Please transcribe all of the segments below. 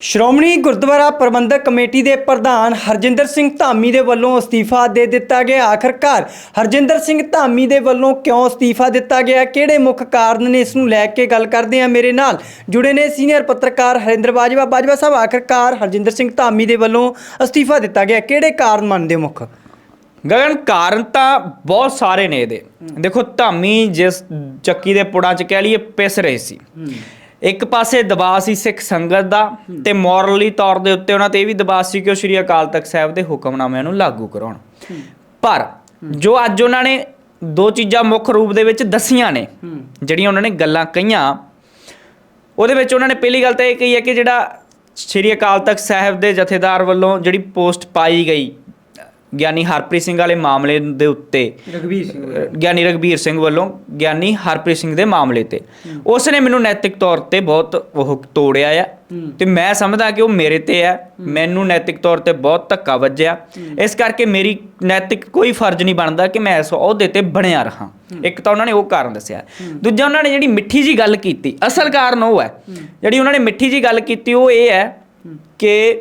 ਸ਼੍ਰੋਮਣੀ ਗੁਰਦੁਆਰਾ ਪ੍ਰਬੰਧਕ committee ਦੇ ਪ੍ਰਧਾਨ ਹਰਜਿੰਦਰ ਸਿੰਘ ਧਾਮੀ ਦੇ ਵੱਲੋਂ ਅਸਤੀਫਾ ਦੇ ਦਿੱਤਾ ਗਿਆ। ਆਖਰਕਾਰ ਹਰਜਿੰਦਰ ਸਿੰਘ ਧਾਮੀ ਦੇ ਵੱਲੋਂ ਕਿਉਂ ਅਸਤੀਫਾ ਦਿੱਤਾ ਗਿਆ? ਕਿਹੜੇ ਮੁੱਖ ਕਾਰਨ ਨੇ ਇਸ ਨੂੰ ਲੈ ਕੇ ਗੱਲ ਕਰਦੇ ਆ ਮੇਰੇ ਨਾਲ ਜੁੜੇ ਨੇ ਸੀਨੀਅਰ ਪੱਤਰਕਾਰ ਹਰਿੰਦਰ ਬਾਜਵਾ। ਬਾਜਵਾ ਸਾਹਿਬ ਆਖਰਕਾਰ ਹਰਜਿੰਦਰ ਸਿੰਘ ਧਾਮੀ ਦੇ ਵੱਲੋਂ ਅਸਤੀਫਾ ਦਿੱਤਾ ਗਿਆ। ਕਿਹੜੇ ਕਾਰਨ ਮੰਨਦੇ ਹੋ ਮੁੱਖ? ਗਗਨ ਕਾਰਨ ਤਾਂ ਬਹੁਤ ਸਾਰੇ ਨੇ ਇਹਦੇ। ਦੇਖੋ ਧਾਮੀ ਜਿਸ ਚੱਕੀ ਦੇ ਪੁੜਾਂ 'ਚ ਕਹਿ ਲਈਏ ਪਿਸ ਰਹੇ ਸੀ। ਇੱਕ ਪਾਸੇ ਦਬਾਅ ਸੀ ਸਿੱਖ ਸੰਗਤ ਦਾ ਤੇ ਮੋਰਲੀ ਤੌਰ ਦੇ ਉੱਤੇ ਉਹਨਾਂ ਤੇ ਇਹ ਵੀ ਦਬਾਅ ਸੀ ਕਿ ਉਹ ਸ਼੍ਰੀ ਅਕਾਲ ਤਖਤ ਸਾਹਿਬ ਦੇ ਹੁਕਮਨਾਮਿਆਂ ਨੂੰ ਲਾਗੂ ਕਰਾਉਣ। ਪਰ ਜੋ ਅੱਜ ਉਹਨਾਂ ਨੇ ਦੋ ਚੀਜ਼ਾਂ ਮੁੱਖ ਰੂਪ ਦੇ ਵਿੱਚ ਦਸੀਆਂ ਨੇ, ਜਿਹੜੀਆਂ ਉਹਨਾਂ ਨੇ ਗੱਲਾਂ ਕਹੀਆਂ, ਉਹਦੇ ਵਿੱਚ ਉਹਨਾਂ ਨੇ ਪਹਿਲੀ ਗੱਲ ਤਾਂ ਇਹ ਕਹੀ ਹੈ ਕਿ ਜਿਹੜਾ ਸ਼੍ਰੀ ਅਕਾਲ ਤਖਤ ਸਾਹਿਬ ਦੇ ਜਥੇਦਾਰ ਵੱਲੋਂ ਜਿਹੜੀ ਪੋਸਟ ਪਾਈ ਗਈ ਗਿਆਨੀ ਹਰਪ੍ਰੀਤ ਸਿੰਘ ਵਾਲੇ ਮਾਮਲੇ ਦੇ ਉੱਤੇ ਰਗਵੀਰ ਸਿੰਘ ਗਿਆਨੀ ਰਗਬੀਰ ਸਿੰਘ ਵੱਲੋਂ ਗਿਆਨੀ ਹਰਪ੍ਰੀਤ ਸਿੰਘ ਦੇ ਮਾਮਲੇ ਤੇ। ਉਸ ਨੇ ਮੈਨੂੰ ਨੈਤਿਕ ਤੌਰ ਤੇ ਬਹੁਤ ਉਹ ਤੋੜਿਆ ਆ ਤੇ ਮੈਂ ਸਮਝਦਾ ਕਿ ਉਹ ਮੇਰੇ ਤੇ ਆ। ਮੈਨੂੰ ਨੈਤਿਕ ਤੌਰ ਤੇ ਬਹੁਤ ਧੱਕਾ ਵੱਜਿਆ। ਇਸ ਕਰਕੇ ਮੇਰੀ ਨੈਤਿਕ ਕੋਈ ਫਰਜ਼ ਨਹੀਂ ਬਣਦਾ ਕਿ ਮੈਂ ਇਸ ਅਹੁਦੇ ਤੇ ਬਣਿਆ ਰਹਾ। ਇੱਕ ਤਾਂ ਉਹਨਾਂ ਨੇ ਉਹ ਕਾਰਨ ਦੱਸਿਆ। ਦੂਜਾ ਉਹਨਾਂ ਨੇ ਜਿਹੜੀ ਮਿੱਠੀ ਜੀ ਗੱਲ ਕੀਤੀ ਅਸਲ ਕਾਰਨ ਉਹ ਹੈ। ਜਿਹੜੀ ਉਹਨਾਂ ਨੇ ਮਿੱਠੀ ਜੀ ਗੱਲ ਕੀਤੀ ਉਹ ਇਹ ਹੈ। ਕਿ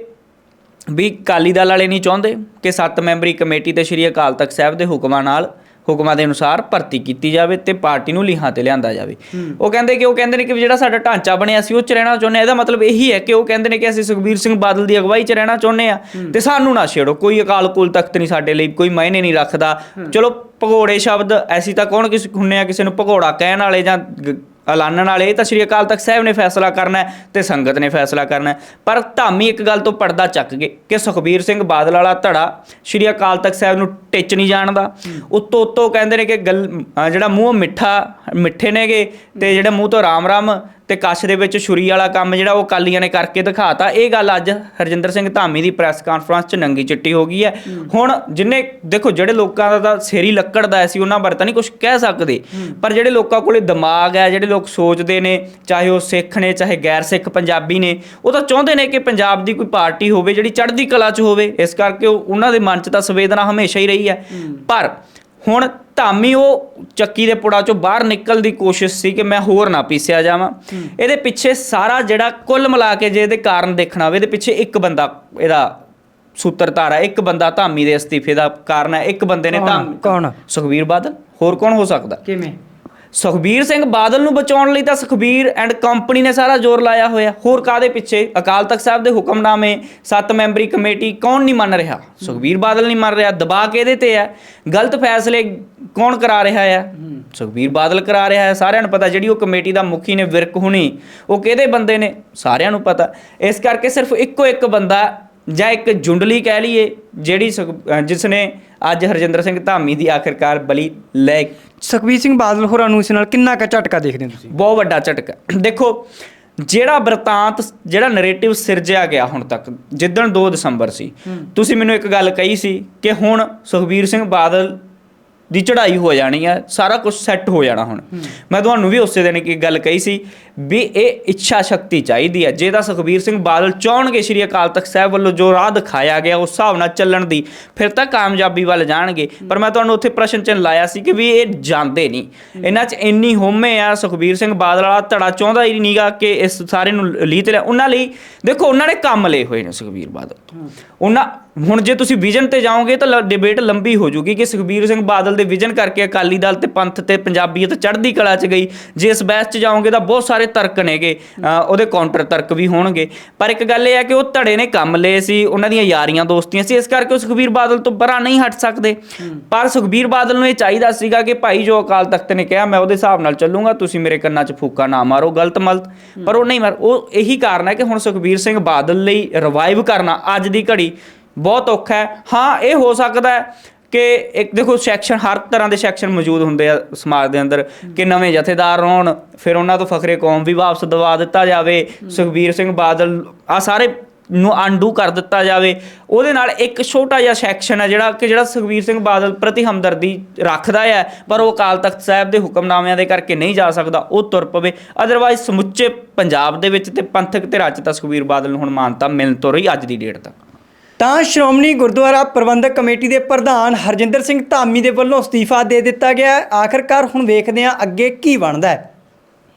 ਵੀ ਅਕਾਲੀ ਦਲ ਵਾਲੇ ਨਹੀਂ ਚਾਹੁੰਦੇ ਕਿ ਸੱਤ ਮੈਂਬਰੀ ਕਮੇਟੀ ਤੇ ਸ਼੍ਰੀ ਅਕਾਲ ਤਖਤ ਸਾਹਿਬ ਦੇ ਹੁਕਮਾਂ ਨਾਲ ਹੁਕਮਾਂ ਦੇ ਅਨੁਸਾਰ ਭਰਤੀ ਕੀਤੀ ਜਾਵੇ ਤੇ ਪਾਰਟੀ ਨੂੰ ਲੀਹਾਂ ਤੇ ਲਿਆਂਦਾ ਜਾਵੇ। ਉਹ ਕਹਿੰਦੇ ਕਿ ਉਹ ਕਹਿੰਦੇ ਨੇ ਕਿ ਜਿਹੜਾ ਸਾਡਾ ਢਾਂਚਾ ਬਣਿਆ ਸੀ ਉਹ ਚ ਰਹਿਣਾ ਚਾਹੁੰਦੇ ਆ। ਇਹਦਾ ਮਤਲਬ ਇਹੀ ਹੈ ਕਿ ਉਹ ਕਹਿੰਦੇ ਨੇ ਕਿ ਅਸੀਂ ਸੁਖਬੀਰ ਸਿੰਘ ਬਾਦਲ ਦੀ ਅਗਵਾਈ ਚ ਰਹਿਣਾ ਚਾਹੁੰਦੇ ਆ ਤੇ ਸਾਨੂੰ ਨਾ ਛੇੜੋ। ਕੋਈ ਅਕਾਲ ਕੁਲ ਤਖਤ ਨਹੀਂ ਸਾਡੇ ਲਈ ਕੋਈ ਮਾਇਨੇ ਨਹੀਂ ਰੱਖਦਾ। ਚਲੋ ਭਗੋੜੇ ਸ਼ਬਦ ਐਸੀ ਤਾਂ ਕੌਣ ਕਿਸ ਹੁੰਨੇ ਆ ਕਿਸੇ ਨੂੰ ਭਗੋੜਾ ਕਹਿਣ ਵਾਲੇ ਜਾਂ ਐਲਾਨਣ ਵਾਲੇ ਤਾਂ ਸ਼੍ਰੀ ਅਕਾਲ ਤਖਤ ਸਾਹਿਬ ਨੇ ਫੈਸਲਾ ਕਰਨਾ ਹੈ ਤੇ ਸੰਗਤ ਨੇ ਫੈਸਲਾ ਕਰਨਾ ਪਰ ਧਾਮੀ ਇੱਕ ਗੱਲ ਤੋਂ ਪਰਦਾ ਚੱਕ ਗਏ ਕਿ ਸੁਖਬੀਰ ਸਿੰਘ ਬਾਦਲ ਵਾਲਾ ਧੜਾ ਸ਼੍ਰੀ ਅਕਾਲ ਤਖਤ ਸਾਹਿਬ ਨੂੰ ਟਿੱਚ ਨਹੀਂ ਜਾਣਦਾ। ਉੱਤੋਂ ਉੱਤੋਂ ਕਹਿੰਦੇ ਨੇ ਕਿ ਗੱਲ ਜਿਹੜਾ ਮੂੰਹ ਮਿੱਠਾ, ਮਿੱਠੇ ਨੇਗੇ ਤੇ ਜਿਹੜੇ ਮੂੰਹ ਤੋਂ ਰਾਮ ਰਾਮ ਤੇ ਕੱਛ ਦੇ ਵਿੱਚ ਛੁਰੀ ਵਾਲਾ ਕੰਮ ਜਿਹੜਾ ਉਹ ਕਾਲੀਆਂ ਨੇ ਕਰਕੇ ਦਿਖਾਤਾ। ਇਹ ਗੱਲ ਅੱਜ ਹਰਜਿੰਦਰ ਸਿੰਘ ਧਾਮੀ ਦੀ ਪ੍ਰੈਸ ਕਾਨਫਰੰਸ 'ਚ ਨੰਗੀ ਚਿੱਟੀ ਹੋ ਗਈ ਹੈ। ਹੁਣ ਜਿੰਨੇ ਦੇਖੋ ਜਿਹੜੇ ਲੋਕਾਂ ਦਾ ਤਾਂ ਸੇਰੀ ਲੱਕੜ ਦਾ ਸੀ ਉਹਨਾਂ ਬਾਰੇ ਤਾਂ ਨਹੀਂ ਕੁਝ ਕਹਿ ਸਕਦੇ। ਪਰ ਜਿਹੜੇ ਲੋਕਾਂ ਕੋਲੇ ਦਿਮਾਗ ਹੈ ਜਿਹੜੇ ਲੋਕ ਸੋਚਦੇ ਨੇ ਚਾਹੇ ਉਹ ਸਿੱਖ ਨੇ ਚਾਹੇ ਗੈਰ ਸਿੱਖ ਪੰਜਾਬੀ ਨੇ ਉਹ ਤਾਂ ਚਾਹੁੰਦੇ ਨੇ ਕਿ ਪੰਜਾਬ ਦੀ ਕੋਈ ਪਾਰਟੀ ਹੋਵੇ ਜਿਹੜੀ ਚੜ੍ਹਦੀ ਕਲਾ 'ਚ ਹੋਵੇ। ਇਸ ਕਰਕੇ ਉਹ ਉਹਨਾਂ ਦੇ ਮਨ 'ਚ ਤਾਂ ਸੰਵੇਦਨਾ ਹਮੇਸ਼ਾ ਹੀ ਰਹੀ ਹੈ। ਪਰ ਹੁਣ ਧਾਮੀ ਉਹ ਚੱਕੀ ਦੇ ਪੁੜਾ ਚੋਂ ਬਾਹਰ ਨਿਕਲਣ ਦੀ ਕੋਸ਼ਿਸ਼ ਸੀ ਕਿ ਮੈਂ ਹੋਰ ਨਾ ਪੀਸਿਆ ਜਾਵਾਂ। ਇਹਦੇ ਪਿੱਛੇ ਸਾਰਾ ਜਿਹੜਾ ਕੁੱਲ ਮਿਲਾ ਕੇ ਜੇ ਇਹਦੇ ਕਾਰਨ ਦੇਖਣਾ ਹੋਵੇ ਇਹਦੇ ਪਿੱਛੇ ਇੱਕ ਬੰਦਾ ਇਹਦਾ ਸੂਤਰਧਾਰ ਹੈ ਇੱਕ ਬੰਦਾ ਧਾਮੀ ਦੇ ਅਸਤੀਫੇ ਦਾ ਕਾਰਨ ਹੈ ਇੱਕ ਬੰਦੇ ਨੇ? ਧਾਮ ਕੌਣ? ਸੁਖਬੀਰ ਬਾਦਲ। ਹੋਰ ਕੌਣ ਹੋ ਸਕਦਾ? ਕਿਵੇਂ? ਸੁਖਬੀਰ ਸਿੰਘ ਬਾਦਲ ਨੂੰ ਬਚਾਉਣ ਲਈ ਤਾਂ ਸੁਖਬੀਰ ਐਂਡ ਕੰਪਨੀ ਨੇ ਸਾਰਾ ਜ਼ੋਰ ਲਾਇਆ ਹੋਇਆ। ਹੋਰ ਕਾਦੇ ਪਿੱਛੇ? ਅਕਾਲ ਤਖਤ ਸਾਹਿਬ ਦੇ ਹੁਕਮਨਾਮੇ, ਸੱਤ ਮੈਂਬਰੀ ਕਮੇਟੀ, ਕੌਣ ਨਹੀਂ ਮੰਨ ਰਿਹਾ? ਸੁਖਬੀਰ ਬਾਦਲ ਨਹੀਂ ਮੰਨ ਰਿਹਾ। ਦਬਾਅ ਕਿਹਦੇ ਤੇ ਹੈ? ਗਲਤ ਫੈਸਲੇ ਕੌਣ ਕਰਾ ਰਿਹਾ ਹੈ? ਸੁਖਬੀਰ ਬਾਦਲ ਕਰਾ ਰਿਹਾ ਹੈ। ਸਾਰਿਆਂ ਨੂੰ ਪਤਾ ਜਿਹੜੀ ਉਹ ਕਮੇਟੀ ਦਾ ਮੁਖੀ ਨੇ ਵਿਰਕ ਹੁਣੀ, ਉਹ ਕਿਹਦੇ ਬੰਦੇ ਨੇ? ਸਾਰਿਆਂ ਨੂੰ ਪਤਾ। ਇਸ ਕਰਕੇ ਸਿਰਫ ਇੱਕੋ ਇੱਕ ਬੰਦਾ ਜਾਂ ਇੱਕ ਜੁੰਡਲੀ ਕਹਿ ਲਈਏ ਜਿਹੜੀ ਜਿਸ ਨੇ ਅੱਜ ਹਰਜਿੰਦਰ ਸਿੰਘ ਧਾਮੀ ਦੀ ਆਖਿਰਕਾਰ ਬਲੀ ਲੈ ਸੁਖਬੀਰ ਸਿੰਘ ਬਾਦਲ ਹੋਰਾਂ ਨੂੰ ਇਸ ਨਾਲ ਕਿੰਨਾ ਕੁ ਝਟਕਾ ਦੇਖਦੇ ਹੋ ਤੁਸੀਂ? ਬਹੁਤ ਵੱਡਾ ਝਟਕਾ। ਦੇਖੋ ਜਿਹੜਾ ਬਰਤਾਂਤ ਜਿਹੜਾ ਨੈਰੇਟਿਵ ਸਿਰਜਿਆ ਗਿਆ ਹੁਣ ਤੱਕ ਜਿੱਦਣ 2 ਦਸੰਬਰ ਸੀ ਤੁਸੀਂ ਮੈਨੂੰ ਇੱਕ ਗੱਲ ਕਹੀ ਸੀ ਕਿ ਹੁਣ ਸੁਖਬੀਰ ਸਿੰਘ ਬਾਦਲ ਦੀ ਚੜ੍ਹਾਈ ਹੋ ਜਾਣੀ ਹੈ ਸਾਰਾ ਕੁਝ ਸੈੱਟ ਹੋ ਜਾਣਾ ਹੁਣ। ਮੈਂ ਤੁਹਾਨੂੰ ਵੀ ਉਸੇ ਦਿਨ ਇੱਕ ਗੱਲ ਕਹੀ ਸੀ ਵੀ ਇਹ ਇੱਛਾ ਸ਼ਕਤੀ ਚਾਹੀਦੀ ਹੈ ਜੇ ਤਾਂ ਸੁਖਬੀਰ ਸਿੰਘ ਬਾਦਲ ਚਾਹਣਗੇ ਸ਼੍ਰੀ ਅਕਾਲ ਤਖਤ ਸਾਹਿਬ ਵੱਲੋਂ ਜੋ ਰਾਹ ਦਿਖਾਇਆ ਗਿਆ ਉਸ ਹਿਸਾਬ ਨਾਲ ਚੱਲਣ ਦੀ ਫਿਰ ਤਾਂ ਕਾਮਯਾਬੀ ਵੱਲ ਜਾਣਗੇ। ਪਰ ਮੈਂ ਤੁਹਾਨੂੰ ਉੱਥੇ ਪ੍ਰਸ਼ਨ ਚਿੰਨ੍ਹ ਲਾਇਆ ਸੀ ਕਿ ਵੀ ਇਹ ਜਾਂਦੇ ਨਹੀਂ। ਇਹਨਾਂ 'ਚ ਇੰਨੀ ਹੋਮੇ ਆ ਸੁਖਬੀਰ ਸਿੰਘ ਬਾਦਲ ਵਾਲਾ ਧੜਾ ਚਾਹੁੰਦਾ ਹੀ ਨਹੀਂਗਾ ਕਿ ਇਸ ਸਾਰੇ ਨੂੰ ਲੀ ਤੇ ਲਿਆ ਉਹਨਾਂ ਲਈ ਦੇਖੋ ਉਹਨਾਂ ਨੇ ਕੰਮ ਲਏ ਹੋਏ ਨੇ ਸੁਖਬੀਰ ਬਾਦਲ ਉਹਨਾਂ ਹੁਣ ਜੇ ਤੁਸੀਂ ਵਿਜ਼ਨ ਤੇ ਜਾਓਗੇ ਤਾਂ ਡਿਬੇਟ ਲੰਬੀ ਹੋ ਜੂਗੀ ਕਿ ਸੁਖਬੀਰ ਸਿੰਘ ਬਾਦਲ ਦੇ ਵਿਜ਼ਨ ਕਰਕੇ ਅਕਾਲੀ ਦਲ ਤੇ ਪੰਥ ਤੇ ਪੰਜਾਬੀਅਤ ਚੜ੍ਹਦੀ ਕਲਾ 'ਚ ਗਈ। ਜੇ ਇਸ ਬਹਿਸ 'ਚ ਜਾਓਗੇ ਤਾਂ ਬਹੁਤ ਸਾਰੇ ਤਰਕ ਨੇਗੇ। ਉਹਦੇ ਕਾਊਂਟਰ ਤਰਕ ਵੀ ਹੋਣਗੇ। ਪਰ ਇੱਕ ਗੱਲ ਇਹ ਹੈ ਕਿ ਉਹ ਧੜੇ ਨੇ ਕੰਮ ਲਏ ਸੀ, ਉਹਨਾਂ ਦੀਆਂ ਯਾਰੀਆਂ ਦੋਸਤੀਆਂ ਸੀ, ਇਸ ਕਰਕੇ ਉਹ ਸੁਖਬੀਰ ਬਾਦਲ ਤੋਂ ਪਰਾਂ ਨਹੀਂ ਹਟ ਸਕਦੇ। ਪਰ ਸੁਖਬੀਰ ਬਾਦਲ ਨੂੰ ਇਹ ਚਾਹੀਦਾ ਸੀਗਾ ਕਿ ਭਾਈ ਜੋ ਅਕਾਲ ਤਖਤ ਨੇ ਕਿਹਾ, ਮੈਂ ਉਹਦੇ ਹਿਸਾਬ ਨਾਲ ਚੱਲੂੰਗਾ, ਤੁਸੀਂ ਮੇਰੇ ਕੰਨਾਂ 'ਚ ਫੂਕਾ ਨਾ ਮਾਰੋ, ਗਲਤ ਮਲਤ। ਪਰ ਉਹ ਨਹੀਂ ਮਾਰ ਉਹ ਇਹੀ ਕਾਰਨ ਹੈ ਕਿ ਹੁਣ ਸੁਖਬੀਰ ਸਿੰਘ ਬਾਦਲ ਲਈ ਰਿਵਾਈਵ ਕਰਨਾ ਅੱਜ ਦੀ ਘੜੀ ਬਹੁਤ ਔਖਾ ਹੈ। ਹਾਂ, ਇਹ ਹੋ ਸਕਦਾ ਹੈ ਕਿ ਇੱਕ ਦੇਖੋ ਸੈਕਸ਼ਨ ਹਰ ਤਰ੍ਹਾਂ ਦੇ ਸੈਕਸ਼ਨ ਮੌਜੂਦ ਹੁੰਦੇ ਆ ਸਮਾਜ ਦੇ ਅੰਦਰ ਕਿ ਨਵੇਂ ਜਥੇਦਾਰ ਹੋਣ, ਫਿਰ ਉਹਨਾਂ ਤੋਂ ਫਖਰੇ ਕੌਮ ਵੀ ਵਾਪਸ ਦਵਾ ਦਿੱਤਾ ਜਾਵੇ, ਸੁਖਬੀਰ ਸਿੰਘ ਬਾਦਲ ਆ ਸਾਰੇ ਨੂੰ ਅਨਡੂ ਕਰ ਦਿੱਤਾ ਜਾਵੇ। ਉਹਦੇ ਨਾਲ ਇੱਕ ਛੋਟਾ ਜਿਹਾ ਸੈਕਸ਼ਨ ਹੈ ਜਿਹੜਾ ਕਿ ਜਿਹੜਾ ਸੁਖਬੀਰ ਸਿੰਘ ਬਾਦਲ ਪ੍ਰਤੀ ਹਮਦਰਦੀ ਰੱਖਦਾ ਹੈ ਪਰ ਉਹ ਅਕਾਲ ਤਖਤ ਸਾਹਿਬ ਦੇ ਹੁਕਮਨਾਮਿਆਂ ਦੇ ਕਰਕੇ ਨਹੀਂ ਜਾ ਸਕਦਾ, ਉਹ ਤੁਰ ਪਵੇ। ਅਦਰਵਾਈਜ਼ ਸਮੁੱਚੇ ਪੰਜਾਬ ਦੇ ਵਿੱਚ ਤੇ ਪੰਥਕ ਧਿਰਾਂ ਰਾਜ ਤਾਂ ਸੁਖਬੀਰ ਬਾਦਲ ਨੂੰ ਹੁਣ ਮਾਨਤਾ ਮਿਲਣ ਤੋਂ ਰਹੀ ਅੱਜ ਦੀ ਡੇਟ ਤੱਕ। ਤਾਂ ਸ਼੍ਰੋਮਣੀ ਗੁਰਦੁਆਰਾ ਪ੍ਰਬੰਧਕ ਕਮੇਟੀ ਦੇ ਪ੍ਰਧਾਨ ਹਰਜਿੰਦਰ ਸਿੰਘ ਧਾਮੀ ਦੇ ਵੱਲੋਂ ਅਸਤੀਫਾ ਦੇ ਦਿੱਤਾ ਗਿਆ ਹੈ। ਆਖਰਕਾਰ ਹੁਣ ਵੇਖਦੇ ਹਾਂ ਅੱਗੇ ਕੀ ਬਣਦਾ ਹੈ